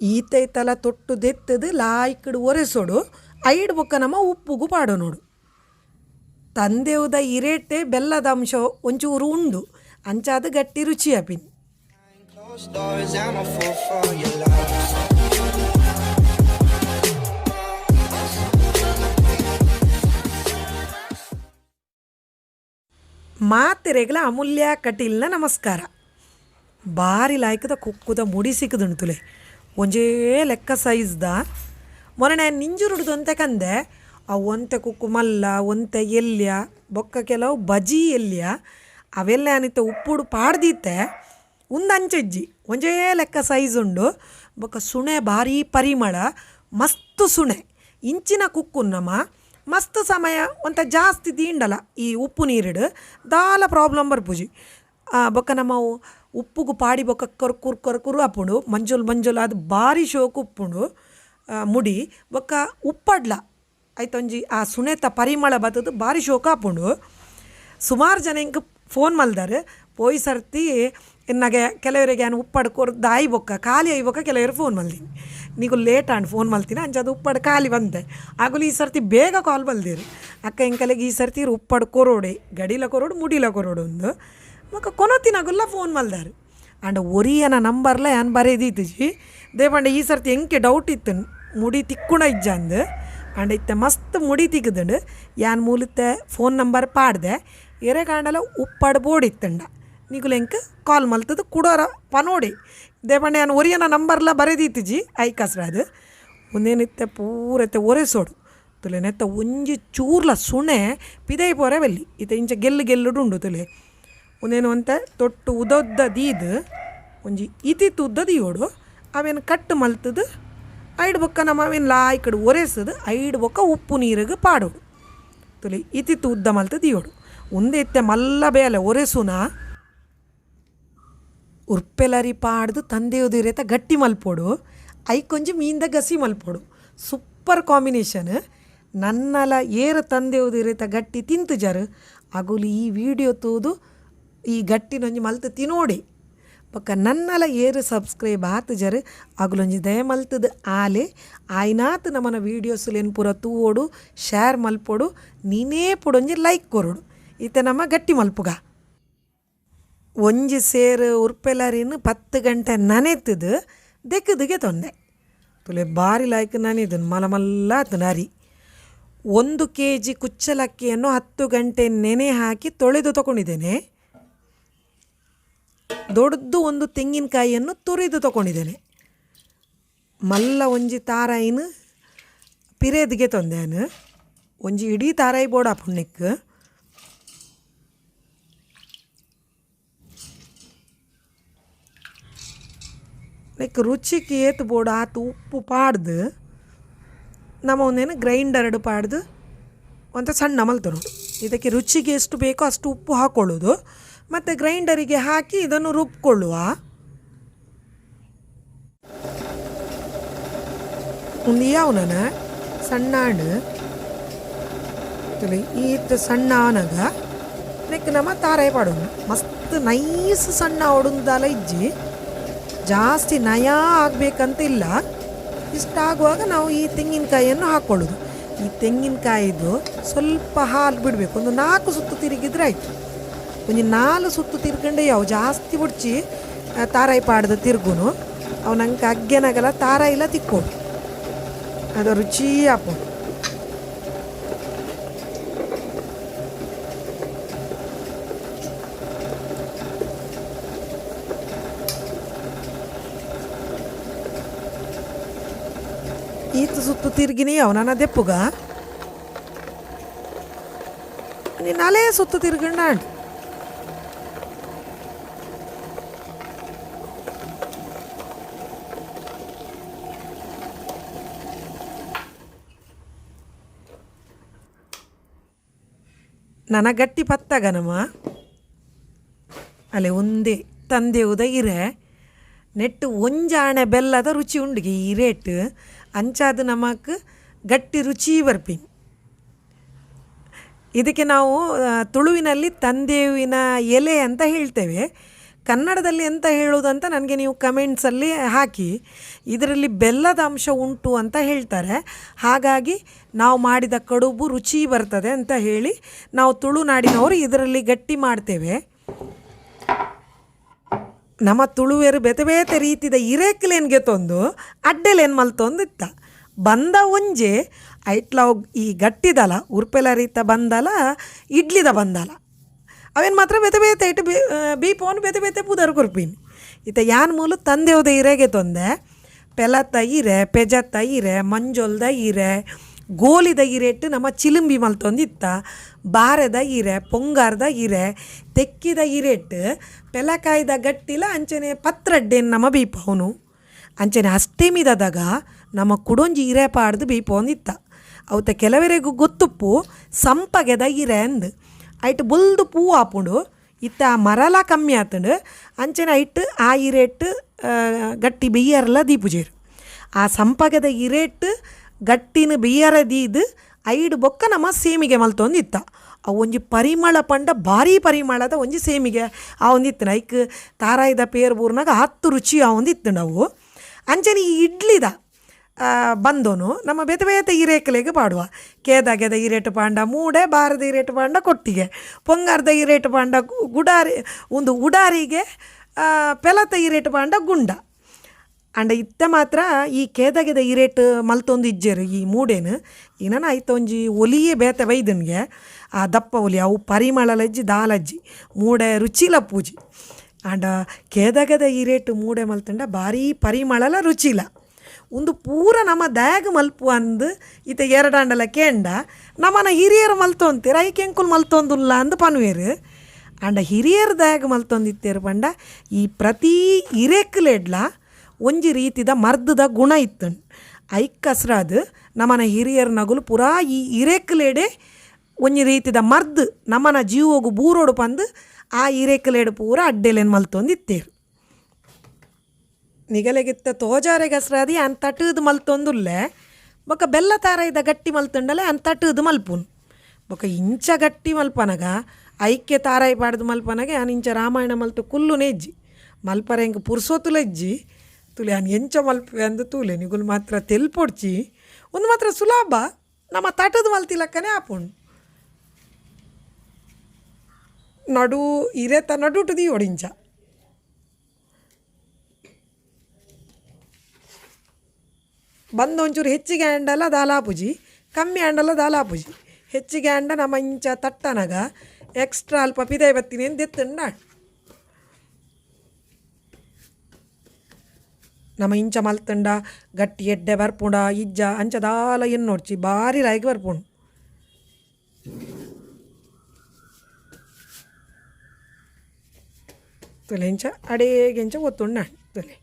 ಈತೈತಲ ತೊಟ್ಟು ದೆತ್ತದು ಲಾಯ್ಕಡು ಒರೆಸೋಡು, ಐಡ್ ಬೊಕ್ಕ ನಮ್ಮ ಉಪ್ಪುಗು ಪಾಡು ನೋಡು ತಂದೆವುದ ಇರೇಟೆ ಬೆಲ್ಲದ ಅಂಶ ಒಂಚೂರು ಉಂಡು, ಅಂಚಾದ ಗಟ್ಟಿ ರುಚಿ ಅಪಿನ್. ಮಾತೆರೆಗ್ಲ ಅಮೂಲ್ಯ ಕಟೀಲ್ನ ನಮಸ್ಕಾರ. ಬಾರಿ ಲಾಯ್ಕದ ಕುಕ್ಕುದ ಮುಡಿ ಸಿಕ್ಕದುಂಟುಲೆ. ಒಂಜೇ ಲೆಕ್ಕ ಸೈಜ್ದ. ಮೊನ್ನೆ ನಿಂಜುರುಡ್ದು ಅಂತ ಕಂದೆ. ಆ ಒಂತೆ ಕುಕ್ಕು ಮಲ್ಲ, ಒಂತೆ ಎಲ್ಯ, ಬೊಕ್ಕ ಕೆಲವು ಬಜಿ ಎಲ್ಯ. ಅವೆಲ್ಲ ಅನಿತ ಉಪ್ಪುಡು ಪಾಡ್ದಿತ್ತೆ. ಒಂದು ಅಂಚಜ್ಜಿ. ಒಂಜೇ ಲೆಕ್ಕ ಸೈಜ್ ಉಂಡು. ಬೊಕ್ಕ ಸುಣೆ ಭಾರಿ ಪರಿಮಳ. ಮಸ್ತ್ ಸುಣೆ. ಇಂಚಿನ ಕುಕ್ಕು ನಮ್ಮ ಮಸ್ತ್ ಸಮಯ ಒಂತ ಜಾಸ್ತಿ ತೀಂಡಲ ಈ ಉಪ್ಪು ನೀರಿಡು. ದಾಲ ಪ್ರಾಬ್ಲಮ್ ಬರ್ಪುಜಿ. ಬೊಕ್ಕ ನಮ್ಮ ಉಪ್ಪುಗು ಪಾಡಿ ಬೊಕ್ಕ ಕರ್ಕುರ್ ಕರ್ಕುರು ಅಪ್ಪುಂಡು. ಮಂಜುಲ್ ಮಂಜುಲ್ ಅದು ಭಾರಿ ಶೋಕು ಉಪ್ಪುಂಡು. ಮುಡಿ ಬೊಕ್ಕ ಉಪ್ಪಡ್ಲ. ಆಯ್ತೊಂಜಿ ಆ ಸುನೇತ ಪರಿಮಳ ಬತ್ತದು ಭಾರಿ ಶೋಕ ಆಪುಂಡು ಸುಮಾರು ಜನ ಹಿಂಗೆ ಫೋನ್ ಮಲ್ದಾರೆ, ಪೋಯಿ ಸರ್ತಿ ಇನ್ನಾಗೆ ಕೆಲವರಿಗೆ ಏನು ಉಪ್ಪಡು ಕೊರ್ದು ಆಯ್ ಬೊಕ್ಕ, ಖಾಲಿ ಆಯ್ಬೊಕ್ಕ ಕೆಲವರು ಫೋನ್ ಮಲ್ದೀನಿ. ನೀವು ಲೇಟ್ ಆಂಡ್ ಫೋನ್ ಮಲ್ತೀನಿ ಅಂಚದು ಉಪ್ಪಡು ಖಾಲಿ ಬಂದೆ. ಆಗಲೂ ಈ ಸರ್ತಿ ಬೇಗ ಕಾಲ್ ಬಲ್ದಿರು ಅಕ್ಕ ಇಂಕಲೆಗೆ ಈ ಸರ್ತಿ ಉಪ್ಪಡು ಕೊರೋಡೆ, ಗಡಿಲ ಕೊರೋಡು, ಮುಡಿಲ ಕೊರೋಡು ಒಂದು ಮಕ್ಕ ಕೊನೊತ್ತಿನಾಗುಲ್ಲ ಫೋನ್ మల్దారు ಅಂಡ್ ಒರಿಯನ ನಂಬರ್ಲ ಏನು ಬರೆದಿತ್ತು ದೇಪಂಡ ಈ ಸರ್ತಿ ಎಂಕೆ ಡೌಟ್ ಇತ್ತು, ಮುಡಿ ತಿಕ್ಕುಣ ಇಜ್ಜ ಅಂದ್. ಅಂಡ್ ಇತ್ತೆ ಮಸ್ತ್ ಮುಡಿ ತಿಕ್ಕದುಂಡು ಯಾನ್ ಮೂಲತ್ತೆ ಫೋನ್ ನಂಬರ್ ಪಾಡ್ದೆ, ಎರೆ ಕಾಂಡಲ ಉಪ್ಪಡ್ ಬೋರ್ಡ್ ಇತ್ತಂಡ ನಿಗುಲು ಎಂಕ್ ಕಾಲ್ ಮಲ್ತದು ಕುಡೋರ ಪನೋಡಿ. ದೇಪಂಡ ಯಾನ್ ಒರಿಯನ ನಂಬರ್ಲ ಬರೆದಿತ್ತು ಐ ಕಸ್ರಾದು. ಒಂದೇನಿತ್ತೆ ಪೂರತ್ತೆ ಒರೆಸೋಡು ತುಲೆ ನೆತ್ತ ಒಂಜಿ ಚೂರ್ಲ ಸುಣೆ ಪಿದೈ ಪೋರೆ ಬೆಲ್ಲಿ. ಇತ್ತೆ ಇಂಚ ಗೆಲ್ಲು ಗೆಲ್ಲುಡು ಉಂಡು ತುಲೆ. ಒಂದೇನು ಅಂತ? ತೊಟ್ಟು ಉದದ್ದ ದೀದ್ ಒಂಜಿ ಇತಿತ್ತು ಉದ್ದ ದೀಯೋಡು ಅವೇನು ಕಟ್ಟು ಮಲ್ತದು ಐಡ್ ಬೊಕ್ಕ ನಮ್ಮ ಅವೇನು ಲಾಯ್ಕಡು ಒರೆಸದು ಐಡ್ ಬೊಕ್ಕ ಉಪ್ಪು ನೀರಿಗೆ ಪಾಡೋಡು ತುಲಿ ಇತಿತ್ತು ಉದ್ದ ಮಲ್ತದ ಇವಡು ಒಂದೇ ಇತ್ತೆ ಮಲ್ಲ ಬೇಲೆ ಒರೆಸುನ, ಉರ್ಪೆಲರಿ ಪಾಡ್ದು ತಂದೆಯುದಿರೇತ ಗಟ್ಟಿ ಮಲ್ಪೋಡು. ಐಕೊಂಜಿ ಮೀಂದ ಗಸಿ ಮಲ್ಪೋಡು. Super combination. ನನ್ನಲ ಏರು ತಂದೆಯುದಿರೇತ ಗಟ್ಟಿ ತಿಂತು ಜರು. ಅಗುಲು ಈ ವಿಡಿಯೋ ತೂದು ಈ ಗಟ್ಟಿನೊಂಜಿ ಮಲ್ತು ತಿನೋಡಿ ಪಕ್ಕ ನನ್ನಲ ಏರು ಸಬ್ಸ್ಕ್ರೈಬ್ ಆತು ಜರು ಅಗುಲೊಂಜಿ ದಯ ಮಲ್ತದ ಆಲೆ, ಆಯ್ನಾತ್ ನಮ್ಮನ ವೀಡಿಯೋಸ್ಲೇನು ಪೂರ ತೂವೋಡು ಶೇರ್ ಮಲ್ಪೋಡು, ನೀನೇ ಪುಡೊಂಜಿ ಲೈಕ್ ಕೊರೋಡು. ಈತ ನಮ್ಮ ಗಟ್ಟಿ ಮಲ್ಪುಗ. ಒಂಜಿ ಸೇರು ಉರ್ಪೆಲರಿನ ಪತ್ತು ಗಂಟೆ ನನೆತದು ದೆಕ್ಕದಿಗೆ ತೊಂದೆ. ತುಲೆ ಬಾರಿ ಲಾಯ್ಕ್ ನನಿದನು, ಮಲ ಮಲ್ಲ ಆತು ನರಿ. ಒಂದು ಕೆ ಜಿ ಕುಚ್ಚಲಕ್ಕಿಯನ್ನು ಹತ್ತು ಗಂಟೆ ನೆನೆ ಹಾಕಿ ತೊಳೆದು ತಗೊಂಡಿದ್ದೇನೆ ದೊಡ್ಡದು ಒಂದು ತೆಂಗಿನಕಾಯಿಯನ್ನು ತುರಿದು ತಗೊಂಡಿದ್ದೇನೆ. ಮಲ್ಲ ಒಂಜಿ ತಾರಾಯಿನ ಪಿರೇದ್ಗೆ ತೊಂದೇನು ಒಂಜಿ ಇಡೀ ತಾರಾಯಿ ಬೋಡ ಪುಣ್ಯಕ್ಕೆ. ಲೈಕ್ ರುಚಿಗೆ ಏತು ಬೋಡ ಆತು ಉಪ್ಪು ಪಾಡ್ದು ನಮ್ಮ ಒಂದೇನು ಗ್ರೈಂಡರ್ಡ್ ಪಾಡ್ದು ಒಂಥ ಸಣ್ಣ ಮಲ್ತರು. ಇದಕ್ಕೆ ರುಚಿಗೆ ಎಷ್ಟು ಬೇಕೋ ಅಷ್ಟು ಉಪ್ಪು ಹಾಕ್ಕೊಳ್ಳೋದು ಮತ್ತು ಗ್ರೈಂಡರಿಗೆ ಹಾಕಿ ಇದನ್ನು ರುಬ್ಕೊಳ್ಳುವ. ಒಂದು ಯಾವನ ಸಣ್ಣ ಹಣ್ಣು ಈತ ಸಣ್ಣ ಆನಗ ನೆಕ್ ನಮ್ಮ ತಾರಾಯಿ ಪಾಡೋಣ. ಮಸ್ತ್ ನೈಸ್ ಸಣ್ಣ ಹೊಡುಂದಲ ಇಜ್ಜಿ. ಜಾಸ್ತಿ ನಯ ಆಗಬೇಕಂತಿಲ್ಲ. ಇಷ್ಟಾಗುವಾಗ ನಾವು ಈ ತೆಂಗಿನಕಾಯಿಯನ್ನು ಹಾಕ್ಕೊಳ್ಳೋದು ಈ ತೆಂಗಿನಕಾಯಿದು ಸ್ವಲ್ಪ ಹಾಲು ಬಿಡಬೇಕು. ಒಂದು ನಾಲ್ಕು ಸುತ್ತು ತಿರುಗಿದ್ರೆ ಆಯಿತು. ಒಂದು ನಾಲ್ಕು ಸುತ್ತು ತಿರ್ಕೊಂಡು ಯಾವ ಜಾಸ್ತಿ ಬಿಡ್ಚಿ ತಾರಾಯಿ ಪಾಡ್ದು ತಿರ್ಗುನು. ಅವು ನಂಗೆ ಅಗ್ಗೆನಾಗಲ್ಲ ತಾರಾಯಿ ಇಲ್ಲ ತಿಕ್ಕೋಡು. ಅದು ರುಚಿ ಅಪ್ಪ ಈತ ಸುತ್ತು ತಿರ್ಗಿನಿ ಅವ ನನ್ನ ದೆಪ್ಪುಗ. ನೀನು ಅಲೇ ಸುತ್ತು ತಿರ್ಗಣ್ಣ ನನ್ನ ಗಟ್ಟಿ ಪತ್ತಗನಮ್ಮ ಅಲ್ಲೇ ಒಂದೇ ತಂದೆವುದ ಇರೆ. ನೆಟ್ಟು ಒಂಜಾಣೆ ಬೆಲ್ಲದ ರುಚಿ ಉಂಡಿಗೆ ಈ ರೇಟ್. ಅಂಚಾದ ನಮಕ್ ಗಟ್ಟಿ ರುಚಿ ಬರ್ಪಿಂಗ್ ಇದಕ್ಕೆ ನಾವು ತುಳುವಿನಲ್ಲಿ ತಂದೇವಿನ ಎಲೆ ಅಂತ ಹೇಳ್ತೇವೆ. ಕನ್ನಡದಲ್ಲಿ ಎಂತ ಹೇಳೋದಂತ ನನಗೆ ನೀವು ಕಮೆಂಟ್ಸಲ್ಲಿ ಹಾಕಿ. ಇದರಲ್ಲಿ ಬೆಲ್ಲದ ಅಂಶ ಉಂಟು ಅಂತ ಹೇಳ್ತಾರೆ. ಹಾಗಾಗಿ ನಾವು ಮಾಡಿದ ಕಡುಬು ರುಚಿ ಬರ್ತದೆ ಅಂತ ಹೇಳಿ ನಾವು ತುಳುನಾಡಿನವರು ಇದರಲ್ಲಿ ಗಟ್ಟಿ ಮಾಡ್ತೇವೆ. ನಮ್ಮ ತುಳುವೆರು ಬೇತೆ ಬೇತೆ ರೀತಿದ ಇರೇಕ್ಲೇನ್ಗೆ ತಂದು ಅಡ್ಡೆಲೇನು ಮಲ್ತೊಂದು ಇತ್ತ ಬಂದ ಒಂಜೆ ಐಟ್ಲಾವ್ ಈ ಗಟ್ಟಿದಲ, ಉರ್ಪೆಲ ರೀತ ಬಂದಲ, ಇಡ್ಲಿದ ಬಂದಲ. ಅವೇನು ಮಾತ್ರ ಬೇತೆ ಬೇತೆ ಇಟ್ಟು ಬಿ ಪೋನ್ ಬೇತೆ ಬೇತೆ ಪೂದರ್ ಕುರ್ಪಿನಿ. ಇತ್ತ ಯಾನ್ ಮೂಲು ತಂದೆವ್ದ ಇರೆಗೆ ತೊಂದೆ. ಪೆಲತ್ತ ಇರೆ ಪೆಜತ್ತ ಇರೆ ಮಂಜೊಲ್ದ ಇರೆ ಗೋಲಿದ ಇರೆಟ್ಟು ನಮ್ಮ ಚಿಲುಂಬಿ ಮಲ್ತೊಂದಿತ್ತ ಬಾರೆದ ಇರೆ ಪೊಂಗಾರ್ದ ಇರೆ ತೆಕ್ಕಿದ ಇರೆಟ್ಟು ಪೆಲಕಾಯ್ದ ಗಟ್ಟಿಲ ಅಂಚನೆ ಪತ್ರಡ್ಡೇನು ನಮ್ಮ ಬೀಪವನು ಅಂಚನೆ ಅಷ್ಟೇ ಮಿದದಾಗ ನಮ್ಮ ಕುಡೊಂಜಿ ಇರೆ ಪಾಡ್ದು ಬೀಪೊಂದಿತ್ತ ಅವತ್ತ ಕೆಲವರೆಗೂ ಗೊತ್ತುಪ್ಪು ಸಂಪಗೆದ ಇರೆ ಅಂದು. ಐಟ್ ಬುಲ್ದು ಪೂ ಆಪುಂಡು. ಇತ್ತ ಮರಲ ಕಮ್ಮಿ ಆತಂಡು. ಅಂಚನೆ ಐಟ್ ಆ ಇರೇಟ್ ಗಟ್ಟಿ ಬಿಯ್ಯರ್ಲ ದೀಪುಜೇರು. ಆ ಸಂಪಗದ ಇರೇಟ್, ಗಟ್ಟಿನ ಬಿಯ್ಯರ ದೀದು, ಐಡು ಬೊಕ್ಕ ನಮ್ಮ ಸೇಮಿಗೆ ಮಲ್ತೊಂದಿತ್ತ ಆ ಒಂಜಿ ಪರಿಮಳ ಪಂಡ, ಭಾರಿ ಪರಿಮಳದ ಒಂಜಿ ಸೇಮಿಗೆ ಆ ಒಂದಿತ್ತು ಐಕ್ ತಾರಾಯ್ದ ಪೇರ್ ಬೂರ್ನಾಗ ಹತ್ತು ರುಚಿ ಆ ಒಂದಿತ್ತು ನಾವು ಅಂಚನೆ ಈ ಇಡ್ಲಿದ ಬಂದೋನು. ನಮ್ಮ ಬೇತೆ ಬೇತೆ ಇರೇಕಲೆಗೆ ಪಾಡುವ. ಕೇದಾಗೆದ ಇರೇಟು ಪಾಂಡ, ಮೂಡೆ ಬಾರದ ಇರೇಟು ಪಾಂಡ, ಕೊಟ್ಟಿಗೆ. ಪೊಂಗಾರದ ಇರೇಟು ಪಾಂಡ, ಗುಡಾರಿ, ಒಂದು ಉಡಾರಿಗೆ ಪೆಲತ ಇರೇಟು ಪಾಂಡ, ಗುಂಡ. ಅಂಡ ಇತ್ತ ಮಾತ್ರ ಈ ಕೇದಾಗೆದ ಇರೇಟ್ ಮಲ್ತೊಂದು ಇಜ್ಜರು ಈ ಮೂಡೇನು. ಇನ್ನನ ಆಯ್ತೊಂಜಿ ಒಲಿಯೇ ಬೇತೆ ಬೈದನ್ಗೆ ಆ ದಪ್ಪ ಒಲಿ, ಅವು ಪರಿಮಳಲಜ್ಜಿ, ದಾಲಜ್ಜಿ, ಮೂಡೆ ರುಚಿಲ ಪೂಜಿ. ಅಂಡ ಕೇದಾಗೆದ ಇರೇಟ್ ಮೂಡೆ ಮಲ್ತಂಡ ಭಾರಿ ಪರಿಮಳಲ ರುಚಿಲ. ಒಂದು ಪೂರ ನಮ್ಮ ದಯಾಗ ಮಲ್ಪು ಅಂದು ಈತ ಎರಡಾಂಡಲ ಕೇಂಡ, ನಮ್ಮನ ಹಿರಿಯರು ಮಲ್ತೊಂತೀರ ಐಕೆ ಎಂಕುಲ್ ಮಲ್ತೊಂದುಲ್ಲ ಅಂದು ಪನ್ವೇರು. ಅಂಡ ಹಿರಿಯರ ದಯಾಗ ಮಲ್ತೊಂದಿತ್ತೇರು ಪಂಡ, ಈ ಪ್ರತಿ ಇರೆಕ್ಲೆಡ್ಲ ಒಂಜಿ ರೀತಿದ ಮರ್ದದ ಗುಣ ಇತ್ತು ಐಕ್ ಕಸ್ರಾದು ನಮ್ಮನ ಹಿರಿಯರ ನಗುಲು ಪುರಾ ಈ ಇರೆಕ್ಲೆಡೆ ಒಂಜಿ ರೀತಿದ ಮರ್ದು ನಮ್ಮನ ಜೀವೋಗು ಬೂರೋಡು ಪಂದು ಆ ಇರೆಕ್ಲೆಡ್ ಪೂರ ಅಡ್ಡೆಲೆನ್ ಮಲ್ತೊಂದಿತ್ತೇರು. ನಿಗಲೆಗಿತ್ತ ತೋಜಾರೆಗಸ್ರಾದಿ ತಟ್ಟದ ಮಲ್ತೊಂದುಲ್ಲೆ. ಬೊಕ ಬೆಲ್ಲ ತಾರೈದ ಗಟ್ಟಿ ಮಲ್ತೊಂಡಲೆ ಅನ್ ತಟ್ಟದ ಮಲ್ಪುನ್. ಬೊಕ ಇಂಚ ಗಟ್ಟಿ ಮಲ್ಪನಗ, ಐಕ್ಯ ತಾರಾಯಿ ಪಾಡ್ದು ಮಲ್ಪನಗೆ ಅನ್ ಇಂಚ ರಾಮಾಯಣ ಮಲ್ತು ಕುಲ್ಲು ನೆಜ್ಜಿ. ಮಲ್ಪರ ಹೆಂಗೆ ಪುರ್ಸೋತುಲೆಜ್ಜಿ ತುಲೆ ಅನ್ ಎಂಚ ಮಲ್ಪೆ ಅಂದು ತೂಲೆ ನಿಗುಲ್ ಮಾತ್ರ ತೆಲ್ಪೊಡ್ಚಿ ಒಂದು ಮಾತ್ರ ಸುಲಭ. ನಮ್ಮ ಮಲ್ತಿ ಮಲ್ತಿಲಕ್ಕನೆ ಆಪುಂಡು ನಡು ಇರೇತ ನಡುಟು ದಿ ಒಡಿಂಚ ಬಂದು ಒಂಚೂರು ಹೆಚ್ಚಿಗೆ ದಾಲಾ ದಾಲಾಪುಜಿ, ಕಮ್ಮಿ ಹ್ಯಾಂಡಲ ದಾಲಾಪುಜಿ. ಹೆಚ್ಚಿಗೆ ಹ್ಯಾಂಡ ನಮ್ಮ ಇಂಚ ತಟ್ಟನಗ ಎಕ್ಸ್ಟ್ರಾ ಅಲ್ಪ ಪಿದೆ ಬತ್ತೀನಿ ಅಂತ ಎತ್ತಂಡ. ನಮ್ಮ ಇಂಚ ಮಲ್ತಂಡ, ಗಟ್ಟಿ ಎಡ್ಡೆ ಬರ್ಪುಂಡ, ಇಜ್ಜ ಅಂಚ ದಾಲ ಏನು ನೋಡ್ಚಿ ಭಾರಿ ರಾಯಿಗೆ ಬರ್ಪುಂಡು. ತುಲೆ ಇಂಚ ಅಡೇಗೆ ಇಂಚ ಒತ್ತುಂಡ. ತುಲೆ.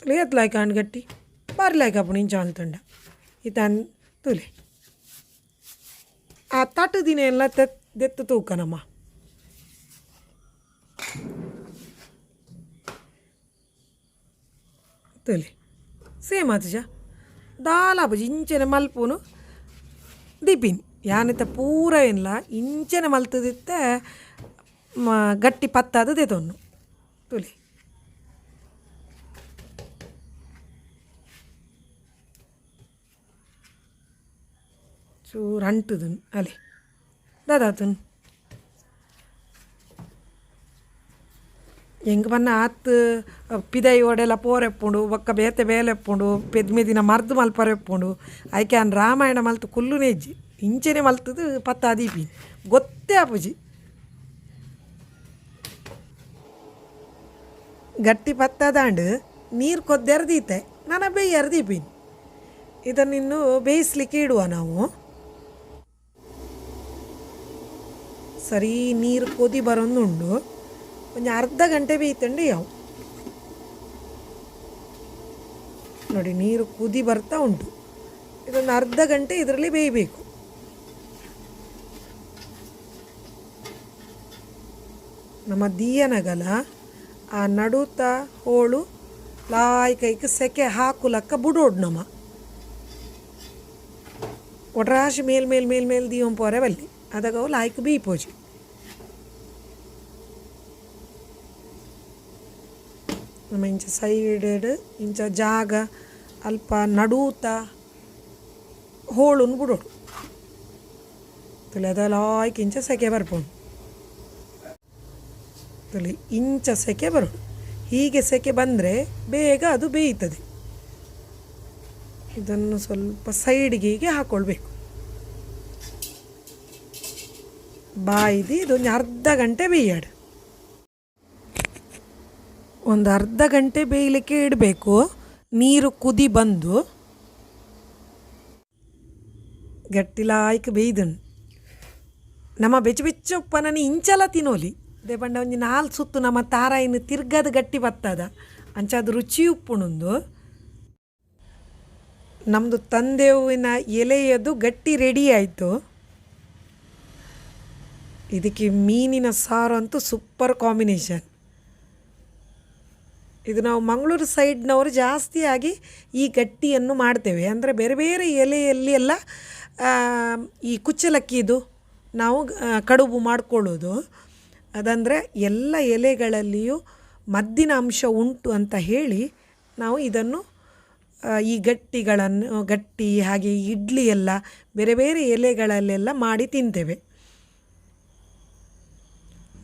ತುಲೆ ಗಟ್ಟಿ. ಬಾರ್ಲಾಯ್ ಕಾಪುಣ ಇಂಚ ಮಲ್ತಂಡ ಇತನ್ ತುಲೆ ಆ ತಟ್ಟು ದಿನ ಎಲ್ಲ ತೆತ್ ದೆತ್ತು ತೂಕನಮ್ಮ ತುಲೆ ಸೇಮ್ ಆತುಜ ದಾಲಾಪುಜಿ ಇಂಚನೆ ಮಲ್ಪುನು ದೀಪಿನ್ ಯಾನಿತ ಪೂರ ಏನಿಲ್ಲ ಇಂಚನೆ ಮಲ್ತದಿತ್ತೆ ಮ ಗಟ್ಟಿ ಪತ್ತಾದ ದೇತೊನ್ನು ತುಲಿ ಚೂರು ಅಂಟುದನ್ ಅಲೆ ದಾದಾತನ್ ಹೆಂಗೆ ಬನ್ನ ಆತ್ ಪಿದೈ ಒಡೆಲ್ಲ ಪೋರೆಪ್ಪುಂಡು, ಒಕ್ಕ ಬೇತೆ ಬೇಲೆಪ್ಪುಂಡು ಪೆದ್ಮೆದಿನ ಮರ್ದು ಮಲ್ಪರೆಪ್ಪುಂಡು, ಆಯ್ಕೆ ಅನ್ ರಾಮಾಯಣ ಮಲ್ತು ಕುಲ್ಲು ನೆಜ್ಜಿ ಇಂಚೆನೆ ಮಲ್ತದು ಪತ್ತ ದೀಪಿ, ಗೊತ್ತೇ ಆಪುಜಿ. ಗಟ್ಟಿ ಪತ್ತದಾಂಡು ನೀರು ಕೊದ್ದೆರ್ದೀತೆ ನಾನು ಬೇಯರ್ದೀಪಿನಿ ಇದನ್ನಿನ್ನು ಬೇಯಿಸ್ಲಿಕ್ಕೆ ಇಡುವ ನಾವು. ಸರಿ ನೀರು ಕೊದಿ ಬರೋಂದುಂಡು ಒಂದು ಅರ್ಧ ಗಂಟೆ ಬೇಯ್ತಂಡು ಯಾವ. ನೋಡಿ, ನೀರು ಕುದಿ ಬರ್ತಾ ಉಂಟು. ಇದೊಂದು ಅರ್ಧ ಗಂಟೆ ಇದರಲ್ಲಿ ಬೇಯಬೇಕು. ನಮ್ಮ ದೀಯನಗಲ, ಆ ನಡುತ ಹೋಳು ಲಾಯ್ ಕೈಕ ಸೆಕೆ ಹಾಕುಲಕ್ಕ ಬುಡೋಡು ನಮ್ಮ ಒಟ್ರಾಶಿ ಮೇಲ್ ಮೇಲ್ ಮೇಲ್ ಮೇಲ್ ಬಲ್ಲಿ. ಅದಾಗ ಅವು ಲಾಯ್ಕ್ ಬೀಪೋಜಿ ನಮ್ಮ ಇಂಚ ಸೈಡ್ ಇಂಚ ಜಾಗ, ಅಲ್ಪ ನಡೂತ ಹೋಳುನ್ ಬಿಡೋಡು ತುಲೆ ಅದ ಲಾಯ್ಕ್ ಇಂಚ ಸೆಕೆ ಬರ್ಬೋದು. ತಲೆ ಇಂಚ ಸೆಕೆ ಬರೋಡು ಹೀಗೆ ಸೆಕೆ ಬಂದರೆ ಬೇಗ ಅದು ಬೇಯ್ತದೆ. ಇದನ್ನು ಸ್ವಲ್ಪ ಸೈಡ್ಗೆ ಹೀಗೆ ಹಾಕ್ಕೊಳ್ಬೇಕು ಬಾಯಿದು ಇದೊಂದು ಅರ್ಧ ಗಂಟೆ ಬೇಯಾಡು. ಒಂದು ಅರ್ಧ ಗಂಟೆ ಬೇಯಲಿಕ್ಕೆ ಇಡಬೇಕು. ನೀರು ಕುದಿ ಬಂದು ಗಟ್ಟಿಲಾಯ್ಕೆ ಬೇಯ್ದನು ನಮ್ಮ ಬೆಚ್ಚ ಬೆಚ್ಚ ಉಪ್ಪನನಿ ಇಂಚಲ ತಿನ್ನೋಲಿ. ಅದೇ ಬಂಡ ಒಂಜಿ ನಾಲ್ ಸುತ್ತು ನಮ್ಮ ತಾರ ಇನ್ನು ತಿರ್ಗದ ಗಟ್ಟಿ ಬತ್ತದ. ಅಂಚಾದ ರುಚಿ ಉಪ್ಪುಣುಂದು. ನಮ್ಮದು ತಂದೆವಿನ ಎಲೆಯದು ಗಟ್ಟಿ ರೆಡಿ ಆಯಿತು. ಇದಕ್ಕೆ ಮೀನಿನ ಸಾರು ಅಂತೂ ಸೂಪರ್ ಕಾಂಬಿನೇಷನ್ ಇದು ನಾವು ಮಂಗಳೂರು ಸೈಡ್ನವರು ಜಾಸ್ತಿಯಾಗಿ ಈ ಗಟ್ಟಿಯನ್ನು ಮಾಡ್ತೇವೆ. ಅಂದರೆ ಬೇರೆ ಬೇರೆ ಎಲೆಯಲ್ಲಿ ಎಲ್ಲ ಈ ಕುಚ್ಚಲಕ್ಕಿದು ನಾವು ಕಡುಬು ಮಾಡಿಕೊಳ್ಳೋದು. ಅದಂದರೆ ಎಲ್ಲ ಎಲೆಗಳಲ್ಲಿಯೂ ಮದ್ದಿನ ಅಂಶ ಉಂಟು ಅಂತ ಹೇಳಿ ನಾವು ಇದನ್ನು ಈ ಗಟ್ಟಿಗಳನ್ನು, ಗಟ್ಟಿ ಹಾಗೆ ಇಡ್ಲಿ ಎಲ್ಲ ಬೇರೆ ಬೇರೆ ಎಲೆಗಳಲ್ಲೆಲ್ಲ ಮಾಡಿ ತಿಂತೇವೆ.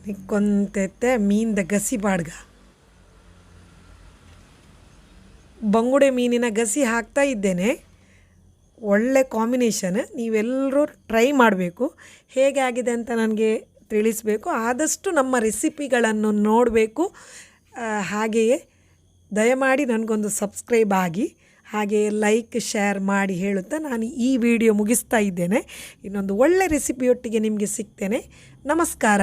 ನಿಕ್ಕೊಂತೈತೆ, ಮೀನ್ದ ಗಸಿ ಬಾಡ್ಗ. ಬಂಗುಡೆ ಮೀನಿನ ಗಸಿ ಹಾಕ್ತಾ ಇದ್ದೇನೆ. ಒಳ್ಳೆ ಕಾಂಬಿನೇಷನ್ ನೀವೆಲ್ಲರೂ ಟ್ರೈ ಮಾಡಬೇಕು. ಹೇಗೆ ಆಗಿದೆ ಅಂತ ನನಗೆ ತಿಳಿಸಬೇಕು. ಆದಷ್ಟು ನಮ್ಮ ರೆಸಿಪಿಗಳನ್ನು ನೋಡಬೇಕು. ಹಾಗೆಯೇ ದಯಮಾಡಿ ನನಗೊಂದು ಸಬ್ಸ್ಕ್ರೈಬ್ ಆಗಿ, ಹಾಗೆಯೇ ಲೈಕ್ ಶೇರ್ ಮಾಡಿ ಹೇಳುತ್ತಾ ನಾನು ಈ ವಿಡಿಯೋ ಮುಗಿಸ್ತಾ ಇದ್ದೇನೆ. ಇನ್ನೊಂದು ಒಳ್ಳೆ ರೆಸಿಪಿಯೊಟ್ಟಿಗೆ ನಿಮಗೆ ಸಿಗ್ತೇನೆ. ನಮಸ್ಕಾರ.